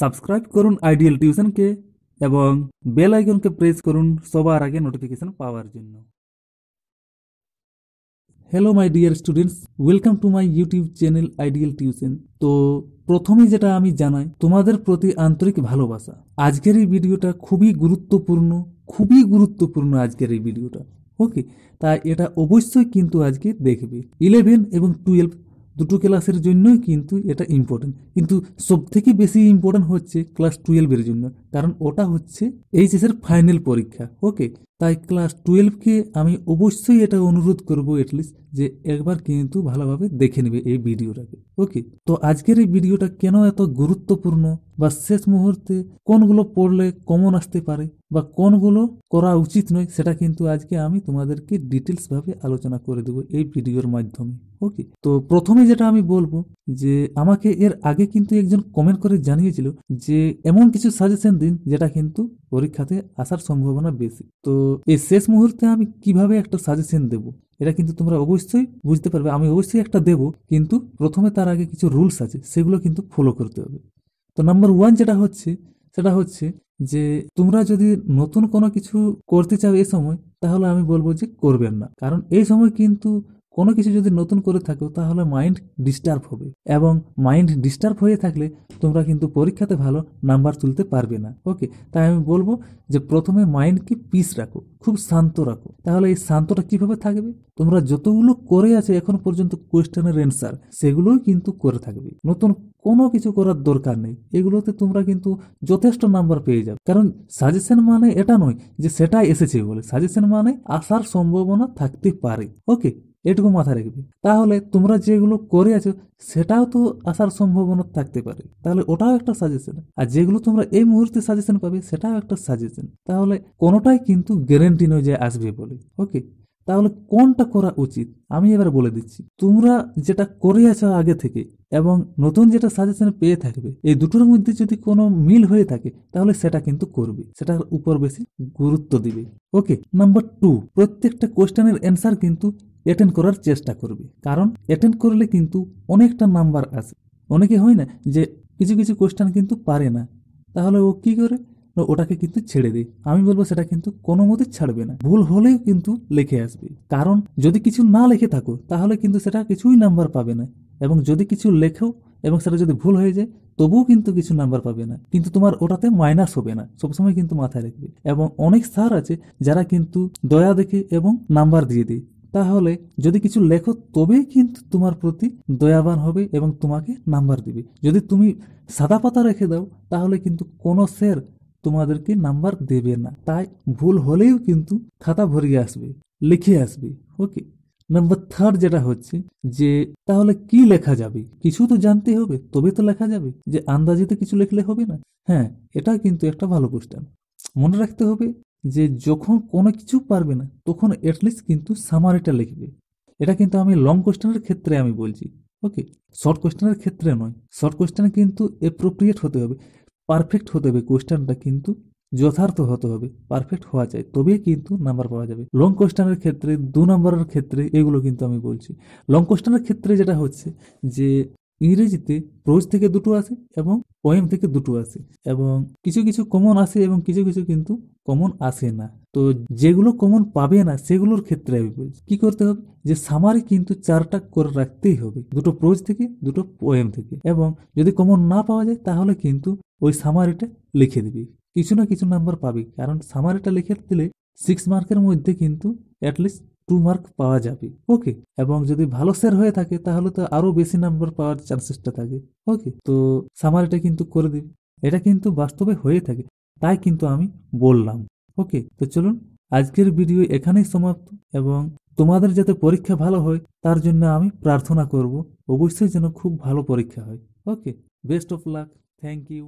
Subscribe করুন ideal টিউশনকে এবং bell আইকনকে press করুন সবার আগে নোটিফিকেশন পাওয়ার জন্য। Hello my dear students welcome to my YouTube channel ideal tuition তো প্রথমে যেটা আমি জানাই, তোমাদের প্রতি আন্তরিক ভালোবাসা। আজকের এই ভিডিওটা খুবই গুরুত্বপূর্ণ খুবই গুরুত্বপূর্ণ আজকের এই ভিডিওটা। ওকে তাই এটা অবশ্যই কিন্তু আজকে দেখবে। ইলেভেন এবং টুয়েলভ দুটো ক্লাসের জন্যই কিন্তু এটা ইম্পর্টেন্ট কিন্তু সব থেকে বেশি ইম্পর্টেন্ট হচ্ছে ক্লাস টুয়েলভের জন্য, কারণ ওটা হচ্ছে এইচএসের ফাইনাল পরীক্ষা ওকে তাই ক্লাস টুয়েলভকে আমি অবশ্যই এটা অনুরোধ করব এটলিস্ট যে একবার কিন্তু ভালোভাবে দেখে নেবে এই ভিডিওটাকে ওকে তো আজকের এই ভিডিওটা কেন এত গুরুত্বপূর্ণ বা শেষ মুহূর্তে কোনগুলো পড়লে কমন আসতে পারে? বা কোনগুলো করা উচিত নয়, সেটা কিন্তু আজকে আমি তোমাদেরকে ডিটেলস ভাবে আলোচনা করে দেবো এই ভিডিওর মাধ্যমে ওকে তো প্রথমে যেটা আমি বলব যে, আমাকে এর আগে কিন্তু একজন কমেন্ট করে জানিয়েছিল যে, এমন কিছু সাজেশন দিন যেটা কিন্তু পরীক্ষাতে আসার সম্ভাবনা বেশি। তো এই শেষ মুহূর্তে আমি কীভাবে একটা সাজেশন দেব, এটা কিন্তু তোমরা অবশ্যই বুঝতে পারবে, আমি অবশ্যই একটা দেব, কিন্তু প্রথমে তার আগে কিছু রুলস আছে, সেগুলো কিন্তু ফলো করতে হবে। তো নাম্বার ওয়ান যেটা হচ্ছে, সেটা হচ্ছে যে তোমরা যদি নতুন কোনো কিছু করতে চাও এই সময়, তাহলে আমি বলব যে করবেন না। কারণ এই সময় কিন্তু কোনো কিছু যদি নতুন করে থাকো, তাহলে মাইন্ড ডিস্টার্ব হবে এবং মাইন্ড ডিস্টার্ব হয়ে থাকলে তোমরা কিন্তু পরীক্ষাতে ভালো নাম্বার তুলতে পারবে না। ওকে তাই আমি বলব যে প্রথমে মাইন্ডকে পিস রাখো, খুব শান্ত রাখো। তাহলে এই শান্তটা কীভাবে থাকবে? তোমরা যতগুলো করে আছে, এখন পর্যন্ত কোয়েশ্চেনের অ্যান্সার সেগুলোই কিন্তু করে থাকবে। নতুন কোনো কিছু করার দরকার নেই। এগুলোতে তোমরা কিন্তু যথেষ্ট নাম্বার পেয়ে যাবে। কারণ সাজেশন মানে এটা নয় যে সেটাই এসেছে বলে। সাজেশন মানে আসার সম্ভাবনা থাকতে পারে। ওকে এটুকু মাথায় রাখবে তাহলে তোমরা যেগুলো করে আছো, সেটাও তো আসার সম্ভাবনা থাকতে পারে। তাহলে ওটাও একটা সাজেশন আর যেগুলো তোমরা এই মুহূর্তে সাজেশন পাবে, সেটাও একটা সাজেশন তাহলে কোনোটাই কিন্তু গ্যারেন্টি নয় যে আসবে বলে। ওকে তাহলে কোনটা করা উচিত? আমি এবার বলে দিচ্ছি। তোমরা যেটা করে আছো আগে থেকে এবং নতুন যেটা সাজেশন পেয়ে থাকবে, এই দুটোর মধ্যে যদি কোনো মিল হয়ে থাকে, তাহলে সেটা কিন্তু করবে। সেটার উপর বেশি গুরুত্ব দিবে। ওকে নাম্বার টু প্রত্যেকটা কোয়েশ্চেনের অ্যান্সার কিন্তু অ্যাটেন্ড করার চেষ্টা করবে। কারণ অ্যাটেন্ড করলে কিন্তু অনেকটা নাম্বার আসে অনেকে হয় না যে কিছু কিছু কোয়েশ্চেন কিন্তু পারে না। তাহলে ও কি করে? ওটাকে কিন্তু ছেড়ে দেয় আমি বলব সেটা কিন্তু কোনো মতে ছাড়বে না। ভুল হলেও কিন্তু লিখে আসবে। কারণ যদি কিছু না লিখে থাকো, তাহলে কিন্তু সেটা কিছুই নাম্বার পাবে না। এবং যদি কিছু লেখো এবং সেটা যদি ভুল হয়ে যায়, তবুও কিন্তু কিছু নাম্বার পাবে না। কিন্তু তোমার ওটাতে মাইনাস হবে না। সবসময় কিন্তু মাথায় রাখবে। এবং অনেক স্যার আছে যারা কিন্তু দয়া দেখে এবং নাম্বার দিয়ে দেয়। তাহলে যদি কিছু লেখো, তবেই কিন্তু তোমার প্রতি দয়াবান হবে এবং তোমাকে নাম্বার দিবে। যদি তুমি সাদা পাতা রেখে দাও, তাহলে কিন্তু কোনো স্যার তোমাদেরকে নাম্বার দেবে না। তাই ভুল হলেও কিন্তু খাতা ভরিয়ে আসবে, লিখে আসবে ওকে নাম্বার থার্ড যেটা হচ্ছে যে, তাহলে কি লেখা যাবে? কিছু তো জানতে হবে, তবে তো লেখা যাবে যে আন্দাজিতে কিছু লিখলে হবে না। হ্যাঁ এটা কিন্তু একটা ভালো কোশ্চেন মনে রাখতে হবে যে, যখন কোনো কিছু পারবে না, তখন অ্যাটলিস্ট কিন্তু সামারিটা লিখবে। এটা কিন্তু আমি লং কোশ্চেনের ক্ষেত্রে আমি বলছি ওকে শর্ট কোশ্চেনের ক্ষেত্রে নয়। শর্ট কোশ্চেনে কিন্তু অ্যাপ্রোপ্রিয়েট হতে হবে। পারফেক্ট হতে হবে কোয়েশ্চেনটা কিন্তু যথার্থ হতে হবে। পারফেক্ট হওয়া যায়, তবেই কিন্তু নাম্বার পাওয়া যাবে। লং কোয়েশ্চেনের ক্ষেত্রে, দু নম্বরের ক্ষেত্রে এগুলো কিন্তু আমি বলছি। লং কোয়েশ্চেনের ক্ষেত্রে যেটা হচ্ছে যে ইংরেজিতে প্রোজ থেকে দুটো আসে এবং পোয়েম থেকে দুটো আসে এবং কিছু কিছু কমন আসে এবং কিছু কিছু কিন্তু কমন আসে না। তো যেগুলো কমন পাবে না, সেগুলোর ক্ষেত্রে আমি বলছি, কি করতে হবে? যে সামারি কিন্তু চারটা করে রাখতেই হবে, দুটো প্রোজ থেকে, দুটো পোয়েম থেকে। এবং যদি কমন না পাওয়া যায়, তাহলে কিন্তু ওই সামারিটা লিখে দিবি। কিছু না কিছু নাম্বার পাবি, কারণ সামারিটা লিখে দিলে সিক্স মার্কের মধ্যে কিন্তু অ্যাটলিস্ট টু মার্ক পাওয়া যাবে ওকে এবং যদি ভালো স্যার হয়ে থাকে, তাহলে তো আরও বেশি নাম্বার পাওয়ার চান্সেসটা থাকে ওকে তো সামারিটা কিন্তু করে দিবি। এটা কিন্তু বাস্তবে হয়ে থাকে, তাই কিন্তু আমি বললাম ওকে তো চলুন, আজকের ভিডিও এখানেই সমাপ্ত, এবং তোমাদের যাতে পরীক্ষা ভালো হয়, তার জন্য আমি প্রার্থনা করব, অবশ্যই যেন খুব ভালো পরীক্ষা হয় okay best of luck thank you